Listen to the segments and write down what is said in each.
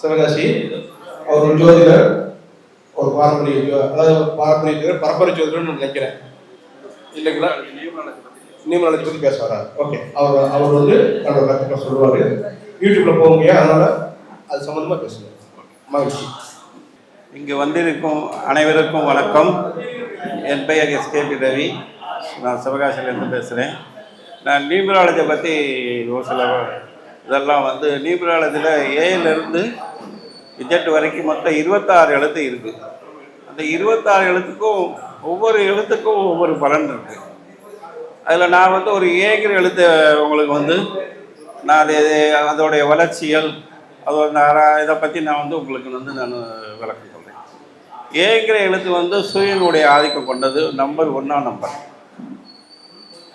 சிவகாசி. அவர் ஒரு ஜோதிடர் ஒரு பாரம்பரிய அதாவது பாரம்பரிய பரம்பரை ஜோதிடர்னு நினைக்கிறேன். இல்லைங்களா? நியூமராலஜி பற்றி பேச வராரு ஓகே அவர் அவர் வந்து தன்னோட கருத்துக்களை சொல்லுவார். யூடியூப்ல போங்க அதனால அது சம்மந்தமாக பேசுங்க மகிழ்ச்சி. இங்கு வந்திருக்கும் அனைவருக்கும் வணக்கம். என் பெயர் எஸ்கேபி ரவி. நான் சிவகாசியிலேருந்து பேசுகிறேன் நான் நியூமராலஜியை பற்றி ஒரு சில இதெல்லாம் வந்து நியூமராலஜியில் ஏலேருந்து இஜெட் வரைக்கும் மொத்தம் இருபத்தாறு எழுத்து இருக்குது அந்த இருபத்தாறு எழுத்துக்கும் ஒவ்வொரு எழுத்துக்கும் ஒவ்வொரு பலன் இருக்குது அதில் நான் வந்து ஒரு ஏங்கிற எழுத்து உங்களுக்கு வந்து நான் அது அதோடைய வளர்ச்சியல் அதோட நான் இதை பற்றி நான் வந்து உங்களுக்கு வந்து நான் விளக்கம் சொல்கிறேன் ஏங்கிற எழுத்து வந்து சூரியனுடைய ஆதிக்கம் கொண்டது நம்பர் ஒன்றாம் நம்பர்.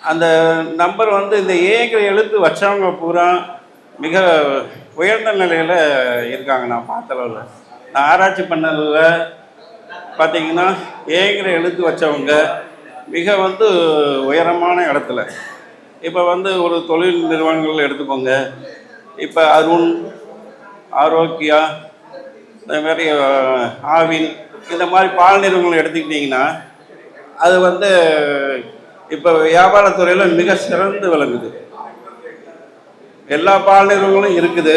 அந்த நம்பர் வந்து இந்த ஏங்கிற எழுத்து வச்சவங்க பூரா மிக உயர்ந்த நிலையில் இருக்காங்க நான் பார்த்த அளவில். நான் ஆராய்ச்சி பண்ணதில் பார்த்தீங்கன்னா ஏங்கிற எழுத்து வச்சவங்க மிக வந்து உயரமான இடத்துல. இப்போ வந்து ஒரு தொழில் நிறுவனங்கள் எடுத்துக்கோங்க. இப்போ அருண் ஆரோக்கியா இந்த மாதிரி ஆவின் இந்த மாதிரி பால் நிறுவனங்கள் எடுத்துக்கிட்டிங்கன்னா அது வந்து இப்போ வியாபாரத்துறையில் மிக சிறந்து விளங்குது. எல்லா பாடல்களும் இருக்குது.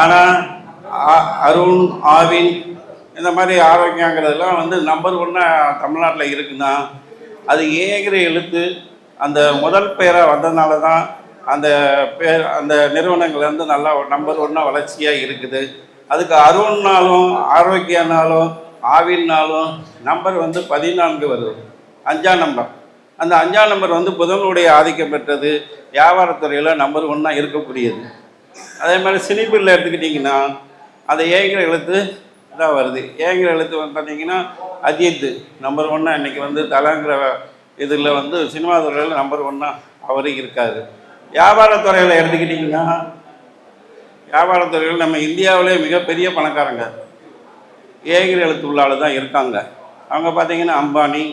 ஆனால் அருண் ஆவின் இந்த மாதிரி ஆரோக்கியங்கிறதெல்லாம் வந்து நம்பர் ஒன்னாக தமிழ்நாட்டில் இருக்குன்னா அது ஏகிற எழுத்து அந்த முதல் பேராக வந்ததுனால தான் அந்த பேர் அந்த நிறுவனங்கள் வந்து நல்லா நம்பர் ஒன்னாக வளர்ச்சியாக இருக்குது. அதுக்கு அருண்னாலும் ஆரோக்கியனாலும் ஆவின்னாலும் நம்பர் வந்து பதினான்கு வருது. அஞ்சாம் நம்பர் அந்த அஞ்சாம் நம்பர் வந்து புதனுடைய ஆதிக்கம் பெற்றது. வியாபாரத்துறையில் நம்பர் ஒன்றா இருக்கக்கூடியது. அதே மாதிரி சினிப்பில் எடுத்துக்கிட்டிங்கன்னா அந்த ஏங்கிற எழுத்து தான் வருது. ஏங்கிற எழுத்து வந்து பார்த்தீங்கன்னா அஜித் நம்பர் ஒன்னாக இன்றைக்கி வந்து தலங்கிற இதில் வந்து சினிமா துறையில் நம்பர் ஒன்னாக அவர் இருக்காரு. வியாபாரத்துறையில் எடுத்துக்கிட்டிங்கன்னா வியாபாரத்துறையில் நம்ம இந்தியாவிலே மிகப்பெரிய பணக்காரங்க. ஏகிற எழுத்து உள்ளால் தான் இருக்காங்க. அவங்க பார்த்தீங்கன்னா அம்பானி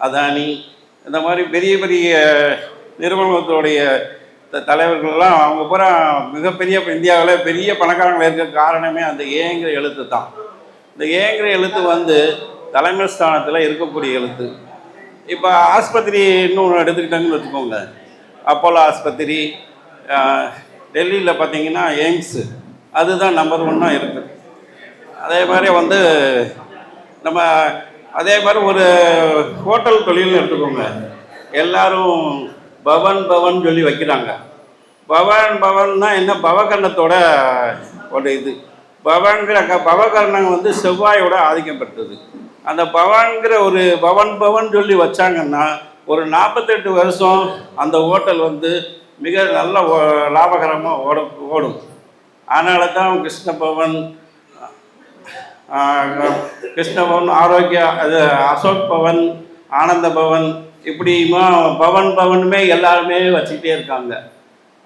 அதானி இந்த மாதிரி பெரிய பெரிய நிறுவனத்துடைய த- தலைவர்கள்லாம் அவங்க பூரா மிகப்பெரிய இந்தியாவில் பெரிய பணக்காரங்கள் இருக்க காரணமே அந்த ஏங்கிற எழுத்து தான். இந்த ஏங்கிற எழுத்து வந்து தலைமை ஸ்தானத்தில் இருக்கக்கூடிய எழுத்து. இப்போ ஆஸ்பத்திரி இன்னும் எடுத்துக்கிட்டாங்கன்னு வச்சுக்கோங்க அப்போலோ ஆஸ்பத்திரி டெல்லியில் பார்த்தீங்கன்னா எய்ம்ஸு அதுதான் நம்பர் ஒன்னாக இருக்குது அதே மாதிரி வந்து நம்ம அதே மாதிரி ஒரு ஹோட்டல் தொழில்னு எடுத்துக்கோங்க. எல்லாரும் பவன் பவன் சொல்லி வைக்கிறாங்க. பவன் பவன்னா என்ன? பவகர்ணத்தோட ஒரு இது. பவன்கிற க பவகர்ணம் வந்து செவ்வாயோட ஆதிக்கம் பெற்றது. அந்த பவன்கிற ஒரு பவன் பவன் சொல்லி வச்சாங்கன்னா ஒரு நாற்பத்தெட்டு வருஷம் அந்த ஹோட்டல் வந்து மிக நல்ல ஓ- ஓட ஓடும். அதனால தான் கிருஷ்ண பவன் கிருஷ்ணபவன் ஆரோக்கியா அது அசோக் பவன் ஆனந்த பவன் இப்படி பவன் பவனுமே எல்லாருமே வச்சுக்கிட்டே இருக்காங்க.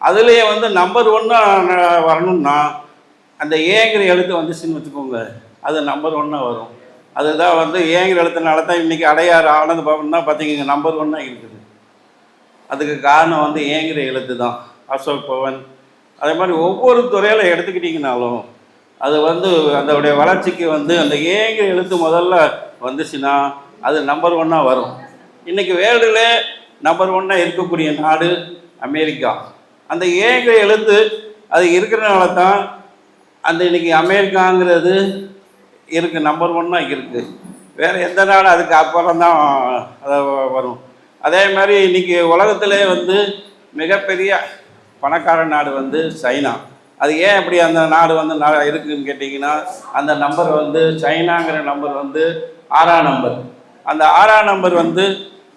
அதுலேயே வந்து நம்பர் ஒன்னாக வரணும்னா அந்த ஏங்கிற எழுத்து வந்துச்சுன்னு வச்சுக்கோங்க. அது நம்பர் ஒன்னாக வரும். அதுதான் வந்து ஏங்கிற எழுத்துனால தான் இன்றைக்கி அடையாறு ஆனந்த பவன் தான் பார்த்தீங்க நம்பர் ஒன்னாக இருக்குது. அதுக்கு காரணம் வந்து ஏங்கிற எழுத்து தான். அசோக் பவன். அதே மாதிரி ஒவ்வொரு துறையில் எடுத்துக்கிட்டிங்கனாலும் அது வந்து அதோடைய வளர்ச்சிக்கு வந்து அந்த ஏங்கிற எழுத்து முதல்ல வந்துச்சுன்னா அது நம்பர் ஒன்னாக வரும். இன்றைக்கி வேர்ல்டில் நம்பர் ஒன்னாக இருக்கக்கூடிய நாடு அமெரிக்கா. அந்த ஏங்கிற எழுத்து அது இருக்கிறனால தான் அந்த இன்னைக்கு அமெரிக்காங்கிறது இருக்கு நம்பர் ஒன்னாக இருக்குது வேறு எந்த நாடு அதுக்கு அப்புறம் தான் அதை வரும். அதே மாதிரி இன்னைக்கு உலகத்திலே வந்து மிகப்பெரிய பணக்கார நாடு வந்து சைனா. அது ஏன் அப்படி அந்த நாடு வந்து நா- இருக்குன்னு கேட்டிங்கன்னா அந்த நம்பர் வந்து சைனாங்கிற நம்பர் வந்து ஆறாம் நம்பர் அந்த ஆறாம் நம்பர் வந்து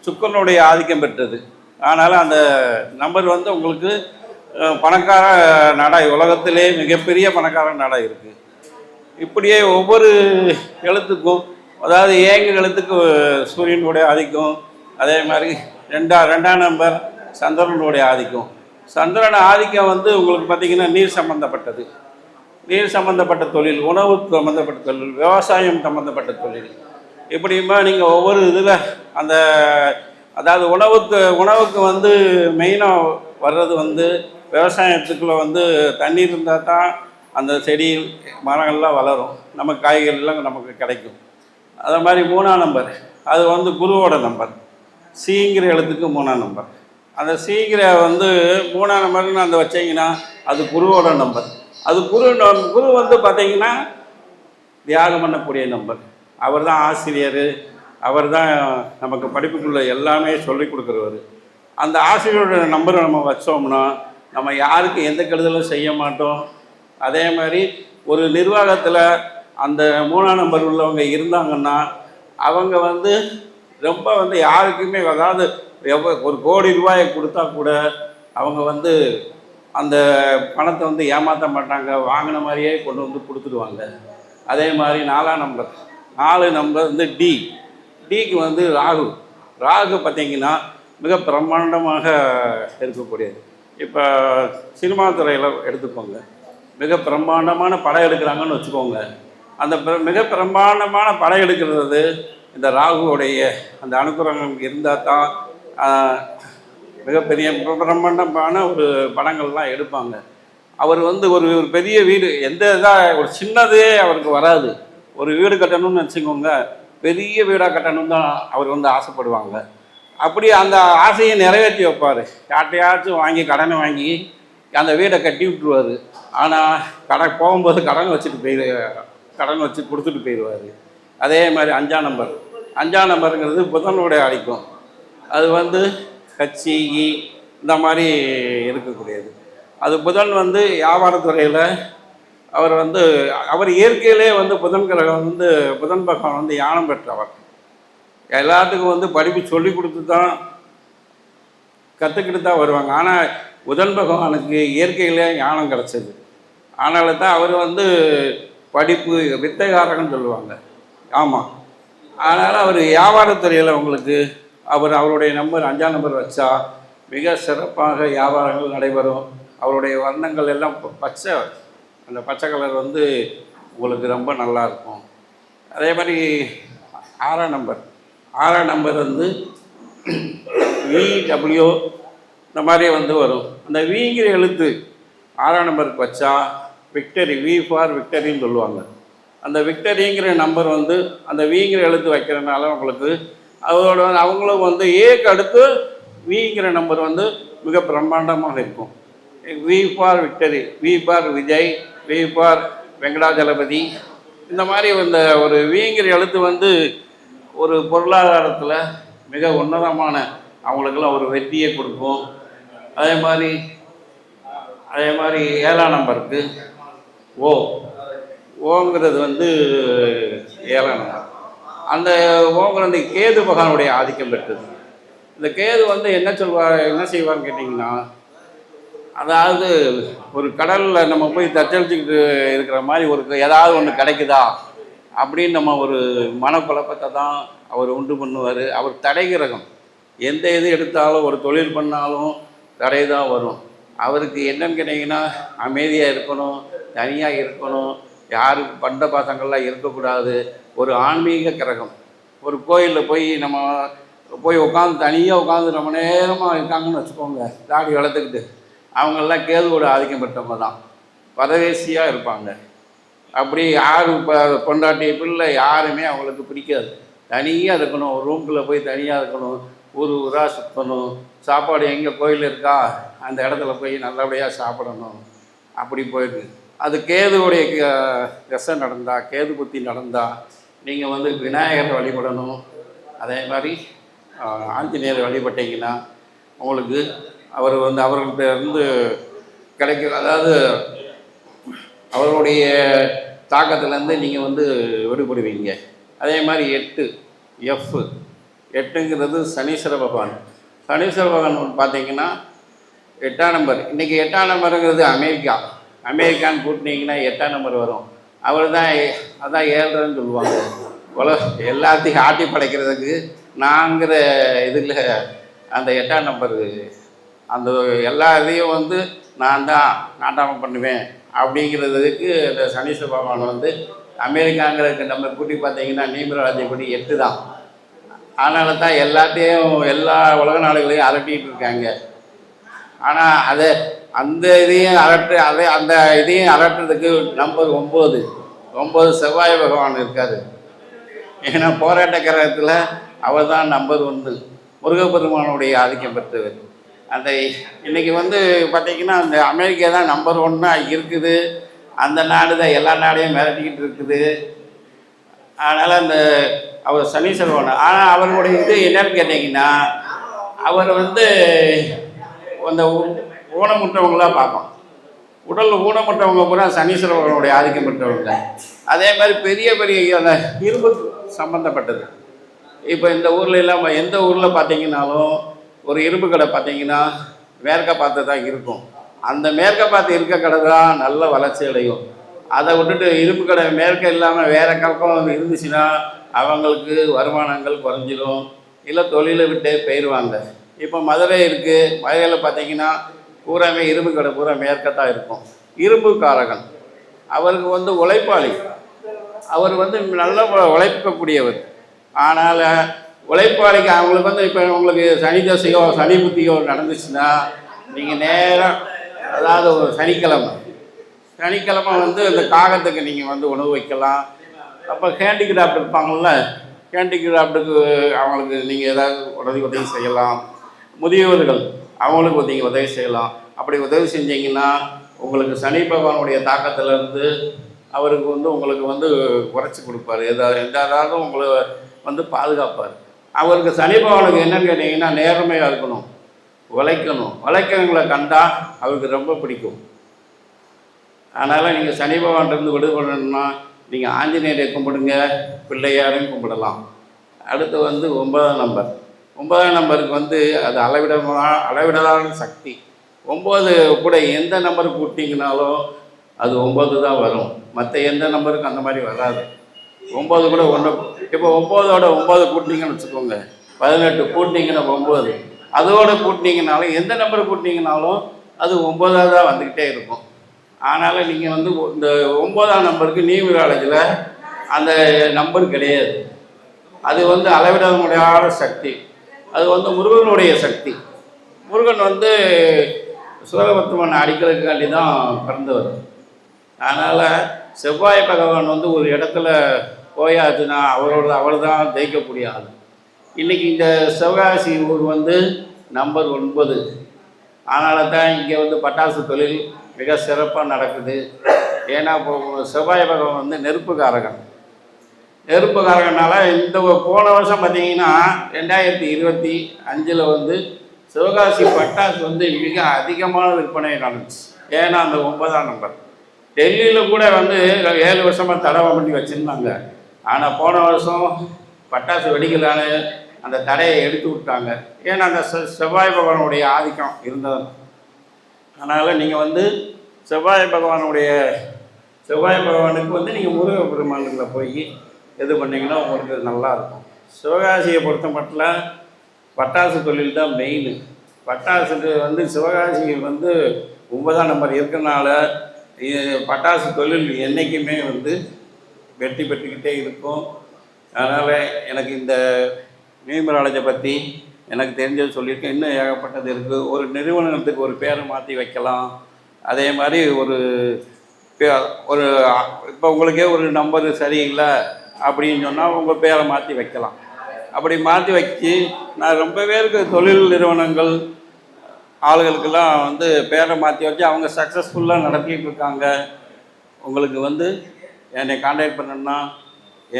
சுக்கரனுடைய ஆதிக்கம் பெற்றது. அதனால் அந்த நம்பர் வந்து உங்களுக்கு பணக்கார நாடாக உலகத்திலே மிகப்பெரிய பணக்கார நாடாக இருக்குது இப்படியே ஒவ்வொரு எழுத்துக்கும் அதாவது ஏங்க எழுத்துக்கு சூரியனுடைய ஆதிக்கம் அதே மாதிரி ரெண்டா ரெண்டாம் நம்பர் சந்திரனுடைய ஆதிக்கம். சந்திரன் ஆதிக்கம் வந்து உங்களுக்கு பார்த்திங்கன்னா நீர் சம்பந்தப்பட்டது. நீர் சம்பந்தப்பட்ட தொழில் உணவு சம்பந்தப்பட்ட தொழில் விவசாயம் சம்பந்தப்பட்ட தொழில். இப்படியுமா நீங்கள் ஒவ்வொரு இதில் அந்த அதாவது உணவுக்கு உணவுக்கு வந்து மெயினாக வர்றது வந்து விவசாயத்துக்குள்ளே வந்து தண்ணீர் இருந்தால் தான் அந்த செடி மரங்கள்லாம் வளரும். நம்ம காய்கறிலாம் நமக்கு கிடைக்கும். அதே மாதிரி மூணாம் நம்பர் அது வந்து குருவோட நம்பர் சிங்கிற எழுத்துக்கு மூணாம் நம்பர் அந்த சீக்கிர வந்து மூணாம் நம்பர்னு அந்த வச்சீங்கன்னா அது குருவோட நம்பர் அது குரு குரு வந்து பார்த்திங்கன்னா தியாகம் பண்ணக்கூடிய நம்பர் அவர் தான் ஆசிரியர் அவர் தான் நமக்கு படிப்புக்குள்ள எல்லாமே சொல்லி கொடுக்குறவர். அந்த ஆசிரியரோட நம்பரை நம்ம வச்சோம்னா நம்ம யாருக்கும் எந்த கெடுதலும் செய்ய மாட்டோம். அதே மாதிரி ஒரு நிர்வாகத்தில் அந்த மூணாம் நம்பர் உள்ளவங்க இருந்தாங்கன்னா அவங்க வந்து ரொம்ப வந்து யாருக்குமே அதாவது எவ்வளோ ஒரு கோடி ரூபாயை கொடுத்தா கூட அவங்க வந்து அந்த பணத்தை வந்து ஏமாற்ற மாட்டாங்க. வாங்கின மாதிரியே கொண்டு வந்து கொடுத்துடுவாங்க. அதே மாதிரி நாலாம் நம்பர். நாலு நம்பர் வந்து டி. டிக்கு வந்து ராகு. ராகு பார்த்தீங்கன்னா மிக பிரம்மாண்டமாக இருக்கக்கூடியது. இப்போ சினிமா துறையில் எடுத்துக்கோங்க. மிக பிரம்மாண்டமான படம் எடுக்கிறாங்கன்னு வச்சுக்கோங்க. அந்த பிர- மிக பிரம்மாண்டமான படம் எடுக்கிறது இந்த ராகுவுடைய அந்த அனுகிரகம் இருந்தால் தான் மிகப்பெரிய பிர- பிரம்மாண்டமான ஒரு படங்கள்லாம் எடுப்பாங்க. அவர் வந்து ஒரு ஒரு பெரிய வீடு எந்த இதாக ஒரு சின்னதே அவருக்கு வராது. ஒரு வீடு கட்டணும்னு வச்சுக்கோங்க. பெரிய வீடாக கட்டணும் தான் அவர் வந்து ஆசைப்படுவாங்க. அப்படி அந்த ஆசையை நிறைவேற்றி வைப்பார். யார்ட்டையாச்சும் வாங்கி கடனை வாங்கி அந்த வீடை கட்டி விட்டுருவார். ஆனால் கடன் போகும்போது கடன் வச்சுட்டு போயிரு கடன் வச்சு கொடுத்துட்டு போயிடுவார். அதே மாதிரி அஞ்சாம் நம்பர். அஞ்சாம் நம்பருங்கிறது புதனுடைய அடிக்கும் அது வந்து கட்சி e, இந்த மாதிரி இருக்கக்கூடியது. அது புதன் வந்து வியாபாரத்துறையில் அவர் வந்து அவர் இயற்கையிலே வந்து புதன் கிரகம் வந்து புதன் பகவான் வந்து யானம் பெற்றவர். எல்லாத்துக்கும் வந்து படிப்பு சொல்லி கொடுத்து தான் கற்றுக்கிட்டு தான் வருவாங்க. ஆனால் புதன் பகவானுக்கு இயற்கையிலே ஞானம் கிடச்சது. அதனால தான் அவர் வந்து படிப்பு வித்தைகாரகன்னு சொல்லுவாங்க. ஆமாம் அதனால் அவர் வியாபாரத்துறையில் உங்களுக்கு அவர் அவருடைய நம்பர் அஞ்சாம் நம்பர் வச்சா மிக சிறப்பாக வியாபாரங்கள் நடைபெறும். அவருடைய வர்ணங்கள் எல்லாம் பச்சை அந்த பச்சை கலர் வந்து உங்களுக்கு ரொம்ப நல்லா இருக்கும் அதே மாதிரி ஆறாம் நம்பர். ஆறாம் நம்பர் வந்து விடபிள்யூ இந்த மாதிரி வந்து வரும். அந்த விங்கிற எழுத்து ஆறாம் நம்பருக்கு வச்சா விக்டரி வி ஃபார் விக்டரின்னு சொல்லுவாங்க. அந்த விக்டரிங்கிற நம்பர் வந்து அந்த விங்கிற எழுத்து வைக்கிறதுனால உங்களுக்கு அதோட அவங்களும் வந்து ஏக்கு அடுத்து விங்கிற நம்பர் வந்து மிக பிரம்மாண்டமாக இருக்கும். V for victory V for Vijay V Venkatajalapathy. இந்த மாதிரி இந்த ஒரு வீங்கிற எழுத்து வந்து ஒரு பொருளாதாரத்தில் மிக உன்னதமான அவங்களுக்கெல்லாம் ஒரு வெற்றியை கொடுக்கும். அதே மாதிரி அதே மாதிரி ஏழாம் நம்பருக்கு ஓ ஓங்கிறது வந்து ஏழாம் நம்பர். அந்த ஓங்கிறது கேது பகவானுடைய ஆதிக்கம் பெற்றது. இந்த கேது வந்து என்ன சொல்வார் என்ன செய்வார்னு கேட்டிங்கன்னா அதாவது ஒரு கடலில் நம்ம போய் தத்தளிச்சுக்கிட்டு இருக்கிற மாதிரி ஒரு ஏதாவது ஒன்று கிடைக்குதா? அப்படின்னு நம்ம ஒரு மனக்குழப்பத்தை தான் அவர் உண்டு பண்ணுவார். அவர் தடை கிரகம் எந்த இது எடுத்தாலும் ஒரு தொழில் பண்ணாலும் தடை தான் வரும். அவருக்கு என்னன்னு கேட்டிங்கன்னா அமைதியாக இருக்கணும் தனியாக இருக்கணும். யாருக்கு பண்ட பாசங்கள்லாம் இருக்கக்கூடாது. ஒரு ஆன்மீக கிரகம். ஒரு கோயிலில் போய் நம்ம போய் உட்காந்து தனியாக உட்காந்து ரொம்ப நேரமாக இருக்காங்கன்னு வச்சுக்கோங்க. தாடி வளர்த்துக்கிட்டு. அவங்கெல்லாம் கேதுவோட ஆதிக்கம் பெற்றவங்க தான் பதவேசியாக இருப்பாங்க. அப்படி யார் இப்போ பொண்டாட்டி பிள்ளை யாருமே அவங்களுக்கு பிடிக்காது. தனியாக இருக்கணும். ஒரு ரூம்குள்ளே போய் தனியாக இருக்கணும். ஊர் ஊராக சுற்றணும் சாப்பாடு எங்கே கோயில் இருக்கா? அந்த இடத்துல போய் நல்லபடியாக சாப்பிடணும். அப்படி போயிடுது அது கேதுவுடைய க- தசை நடந்தால் கேது புத்தி நடந்தால் நீங்கள் வந்து விநாயகரை வழிபடணும். அதே மாதிரி ஆஞ்சநேயரை வழிபட்டீங்கன்னா உங்களுக்கு அவர் வந்து அவர்கள்ட்ட இருந்து கிடைக்கிற அதாவது அவருடைய தாக்கத்துலேருந்து நீங்கள் வந்து விடுபடுவீங்க. அதே மாதிரி எட்டு எஃப். எட்டுங்கிறது சனீஸ்வர பகவான். சனீஸ்வர பகவான் பார்த்தீங்கன்னா எட்டாம் நம்பர். இன்றைக்கி எட்டாம் நம்பருங்கிறது அமெரிக்கா. அமெரிக்கான்னு கூட்டினீங்கன்னா எட்டாம் நம்பர் வரும். அவர் தான் அதான் ஏழ்றன்னு சொல்லுவாங்க. உலக எல்லாத்தையும் ஆட்டி படைக்கிறதுக்கு நாங்கிற இதில் அந்த எட்டாம் நம்பர் அந்த எல்லா இதையும் வந்து நான் தான் நாட்டாமல் பண்ணுவேன். அப்படிங்கிறதுக்கு இந்த சனீஸ்வர பகவான் வந்து அமெரிக்காங்கிறதுக்கு நம்ம கூட்டி பார்த்தீங்கன்னா நீமிராஜை கூட்டி எட்டு தான். அதனால தான் எல்லாத்தையும் எல்லா உலக நாடுகளையும் அரட்டிகிட்டு இருக்காங்க. ஆனால் அதை அந்த இதையும் அரட்டு அதை அந்த இதையும் அரட்டுறதுக்கு நம்பர் ஒம்பது ஒம்பது செவ்வாய் பகவான் இருக்கார். ஏன்னா போராட்ட கிரகத்தில் அவர் தான் நம்பர் ஒன்று. முருகப்பெருமானுடைய ஆதிக்கம் பெற்றவர். அந்த இன்றைக்கி வந்து பார்த்திங்கன்னா அந்த அமெரிக்கா தான் நம்பர் ஒன்னாக இருக்குது. அந்த நாடு தான் எல்லா நாடையும் மிரட்டிக்கிட்டு இருக்குது. அதனால் அந்த அவர் சனீஸ்வரன் ஆனால் அவருடைய இது என்னன்னு கேட்டிங்கன்னா அவர் வந்து அந்த ஊனமுற்றவங்களாக பார்ப்போம் உடல் ஊனமுற்றவங்க பூரா சனீஸ்வரவனுடைய ஆதிக்கம் பெற்றவங்க. அதே மாதிரி பெரிய பெரிய அந்த இரும்பு சம்மந்தப்பட்டது இப்போ இந்த ஊரில் இல்லாமல் எந்த ஊரில் பார்த்தீங்கன்னாலும் ஒரு இரும்பு கடை பார்த்தீங்கன்னா மேற்க பார்த்து தான் இருக்கும். அந்த மேற்க பார்த்து இருக்க கடை தான் நல்ல வளர்ச்சி அடையும். அதை விட்டுட்டு இரும்பு கடை மேற்க இல்லாமல் வேறு கலக்கம் இருந்துச்சுன்னா அவங்களுக்கு வருமானங்கள் குறைஞ்சிடும் இல்லை தொழிலை விட்டு போயிடுவாங்க இப்போ மதுரை இருக்குது மதுரையில் பார்த்தீங்கன்னா பூராமே இரும்பு கடை பூரா மேற்க தான் இருக்கும். இரும்பு காரகன். அவருக்கு வந்து உழைப்பாளி. அவர் வந்து நல்ல உ- உழைக்கக்கூடியவர். ஆனால் உழைப்பாளிக்கு அவங்களுக்கு வந்து இப்போ உங்களுக்கு சனி தசையோ சனி புத்தியோ நடந்துச்சுன்னா நீங்கள் நேராக அதாவது ஒரு சனிக்கிழமை. சனிக்கிழமை வந்து இந்த காகத்துக்கு நீங்கள் வந்து உணவு வைக்கலாம். அப்போ ஹேண்டிகிராஃப்ட் இருப்பாங்கள்ல ஹேண்டிகிராஃப்டுக்கு அவங்களுக்கு நீங்கள் ஏதாவது உதவி உதவி செய்யலாம். முதியோர்கள் அவங்களுக்கு நீங்கள் உதவி செய்யலாம். அப்படி உதவி செஞ்சீங்கன்னா உங்களுக்கு சனி பகவானுடைய தாக்கத்திலேருந்து அவருக்கு வந்து உங்களுக்கு வந்து குறைச்சி கொடுப்பாரு. எதாவது எந்த அதாவது உங்களை வந்து பாதுகாப்பார். அவருக்கு சனிபவனுக்கு என்னன்னு கேட்டிங்கன்னா நேர்மையாக இருக்கணும். உழைக்கணும். உழைக்கிறவங்களை கண்டால் அவருக்கு ரொம்ப பிடிக்கும். அதனால் நீங்கள் சனி பகவான்லேருந்து விடுபடணும்னா நீங்கள் ஆஞ்சநேயரை கும்பிடுங்க. பிள்ளையாரையும் கும்பிடலாம். அடுத்து வந்து ஒன்பதாம் நம்பர். ஒன்பதாம் நம்பருக்கு வந்து அது அளவிடமா அளவிடலான சக்தி. ஒம்பது கூட எந்த நம்பர் கூட்டிங்கனாலும் அது ஒம்பது தான் வரும். மற்ற எந்த நம்பருக்கும் அந்த மாதிரி வராது. ஒம்பது கூட ஒன்று இப்போ ஒம்போதோட ஒம்பது கூட்டினீங்கன்னு வச்சுக்கோங்க. பதினெட்டு கூட்டினீங்கன்னா ஒம்பது. அதோட கூட்டினீங்கனாலும் எந்த நம்பர் கூட்டினீங்கனாலும் அது ஒம்பதாக தான் வந்துக்கிட்டே இருக்கும். அதனால் நீங்கள் வந்து இந்த ஒம்பதாம் நம்பருக்கு நியூமராலஜியில் அந்த நம்பர் கிடையாது. அது வந்து அளவிட முடியாத சக்தி. அது வந்து முருகனுடைய சக்தி. முருகன் வந்து சூரபத்மன் அடிக்கிறதுக்காண்டி தான் பிறந்தவர். அதனால் செவ்வாய் பகவான் வந்து ஒரு இடத்துல போயாச்சுன்னா அவரோட அவர் தான் ஜெயிக்கக்கூடிய ஆள். இன்றைக்கி இந்த சிவகாசி ஊர் வந்து நம்பர் ஒன்பது. அதனால தான் இங்கே வந்து பட்டாசு தொழில் மிக சிறப்பாக நடக்குது. ஏன்னா இப்போ செவ்வாய் பகவான் வந்து நெருப்புக்காரகன். நெருப்புக்காரகனால இந்த போன வருஷம் பார்த்தீங்கன்னா ரெண்டாயிரத்தி இருபத்தி அஞ்சில் வந்து சிவகாசி பட்டாசு வந்து மிக அதிகமான விற்பனை நடந்துச்சு ஏன்னா அந்த ஒன்பதாம் நம்பர் டெல்லியில் கூட வந்து ஏழு வருஷமாக தடவை பண்ணி வச்சுருந்தாங்க. ஆனால் போன வருஷம் பட்டாசு வெடிக்கலான்னு அந்த தடையை எடுத்து விட்டாங்க. ஏன்னா அந்த செவ்வாய் பகவானுடைய ஆதிக்கம் இருந்தது. அதனால் நீங்கள் வந்து செவ்வாய் பகவானுடைய செவ்வாய் பகவானுக்கு வந்து நீங்கள் முருக பெருமானுக்குள்ள போய் இது பண்ணிங்கன்னா உங்களுக்கு நல்லா இருக்கும். சிவகாசியை பொறுத்த மட்டும் பட்டாசு தொழில் தான் மெயின் பட்டாசுக்கு வந்து சிவகாசி வந்து ஒன்பதாம் நம்பர் இருக்கிறனால பட்டாசு தொழில் என்றைக்குமே வந்து வெற்றி பெற்றுக்கிட்டே இருக்கும். அதனால் எனக்கு இந்த நியூமராலஜை பற்றி எனக்கு தெரிஞ்சது சொல்லியிருக்கேன். இன்னும் ஏகப்பட்டது இருக்குது ஒரு நிறுவனத்துக்கு ஒரு பேரை மாற்றி வைக்கலாம். அதே மாதிரி ஒரு பே- ஒரு இப்போ உங்களுக்கே ஒரு நம்பர் சரியில்லை அப்படின்னு சொன்னால் உங்கள் பேரை மாற்றி வைக்கலாம். அப்படி மாற்றி வச்சு நான் ரொம்ப பேருக்கு தொழில் நிறுவனங்கள் ஆளுகளுக்கெல்லாம் வந்து பேரை மாற்றி வச்சு அவங்க சக்ஸஸ்ஃபுல்லாக நடத்திட்டு இருக்காங்க. உங்களுக்கு வந்து என்னை காண்டாக்ட் பண்ணணும்னா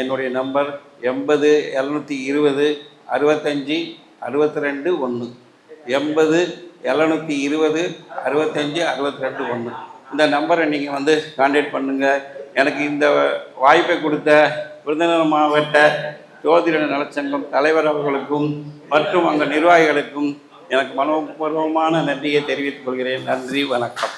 என்னுடைய நம்பர் எண்பது எழுநூற்றி இருபது அறுபத்தஞ்சி அறுபத்தி ரெண்டு ஒன்று எண்பது எழுநூற்றி இருபது அறுபத்தஞ்சி அறுபத்தி ரெண்டு ஒன்று இந்த நம்பரை நீங்கள் வந்து காண்டாக்ட் பண்ணுங்கள் எனக்கு இந்த வாய்ப்பை கொடுத்த விருதுநகர் மாவட்ட ஜோதிட நலச்சங்கம் தலைவர் அவர்களுக்கும் மற்றும் அங்கே நிர்வாகிகளுக்கும் எனக்கு மனப்பூர்வமான நன்றியை தெரிவித்துக் கொள்கிறேன். நன்றி வணக்கம்.